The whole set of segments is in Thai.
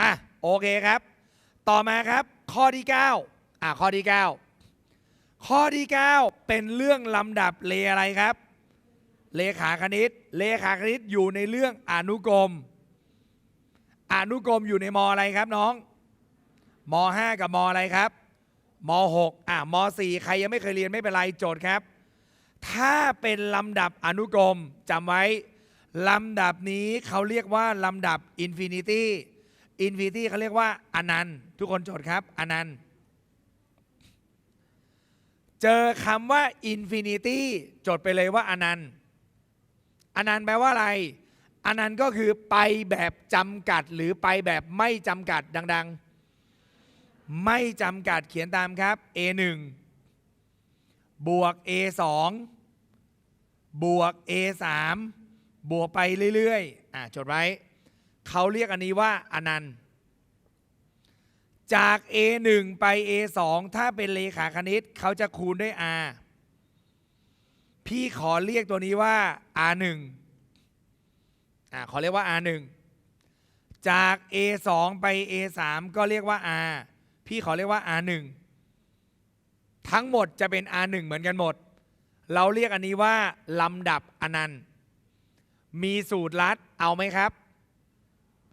อะโอเคครับ ต่อมาครับข้อที่ 9 อะข้อที่ 9 ข้อที่ 9 เป็นเรื่องลำดับเลอะไรครับ เลขาคณิต เลขาคณิตอยู่ในเรื่องอนุกรม อนุกรมอยู่ในมอะไรครับน้องม 5 กับมอะไรครับม 6 อะม 4 ใครยังไม่เคยเรียนไม่เป็นไรโจทย์ครับ ถ้าเป็นลำดับอนุกรมจำไว้ลำดับนี้เขาเรียกว่าลำดับอินฟินิตี้ อินฟินิตี้เขาเรียกว่าอนันต์ทุกคนโจทย์ครับอนันต์เจอคำว่าอินฟินิตี้จดไปเลยว่าอนันต์อนันต์แปลว่าอะไรอนันต์ก็คือไปแบบจำกัดหรือไปแบบไม่จำกัดดัง ๆ ไม่จำกัดเขียนตามครับ A1 บวก A2 บวก A3 บวกไปเรื่อยๆอะจดไว้ เขาเรียกอันนี้ว่าอนันต์ จาก A1 ไป A2 ถ้าเป็นเลขาคณิตเขาจะคูณด้วย R พี่ขอเรียกตัวนี้ว่า R1 อะขอเรียกว่า R1 จาก A2 ไป A3 ก็เรียกว่า R พี่ขอเรียกว่า R1 ทั้งหมดจะเป็น R1 เหมือนกันหมด เราเรียกอันนี้ว่าลำดับอนันต์ มีสูตรลัดเอาไหมครับ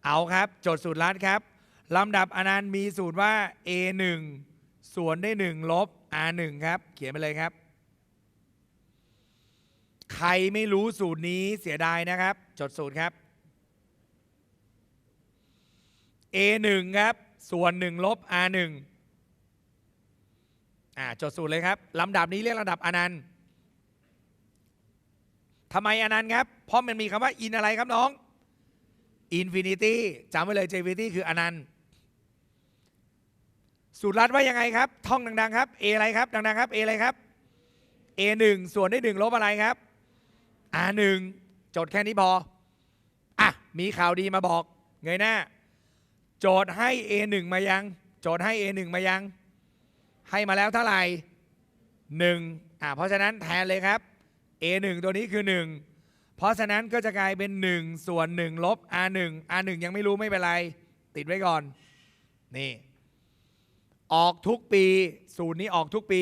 เอาครับ จดสูตรลัดครับลำดับอนันต์มีสูตรว่า A1 ส่วนด้วย1ลบ R1 ครับ เขียนไปเลยครับ ใครไม่รู้สูตรนี้เสียดายนะครับ จดสูตรครับ A1 ครับ ส่วน1ลบ R1 อ่าจดสูตรเลยครับลำดับนี้เรียกลำดับอนันต์ทำไมอนันต์ครับ เพราะมันมีคำว่าอินอะไรครับน้อง อินฟินิตี้จำไว้เลยเจฟิตี้คืออนันต์สูตรลัดว่ายังไงครับ ท่องดังๆครับ A อะไรครับ ดังๆครับ A อะไรครับ A1 ส่วนด้วย1ลบอะไรครับ R1 จดแค่นี้พอ อะ มีข่าวดีมาบอก เงยหน้า โจทย์ให้ A1 มายัง โจทย์ให้ A1 มายัง ให้มาแล้วเท่าไหร่หนึ่งอ่าเพราะฉะนั้นแทนเลยครับ A1 ตัวนี้คือ 1 เพราะฉะนั้นก็จะกลายเป็น 1 ส่วน 1 ลบ R1 R1 ยังไม่รู้ไม่เป็นไร ติดไว้ก่อน นี่ ออกทุกปี สูตรนี้ออกทุกปี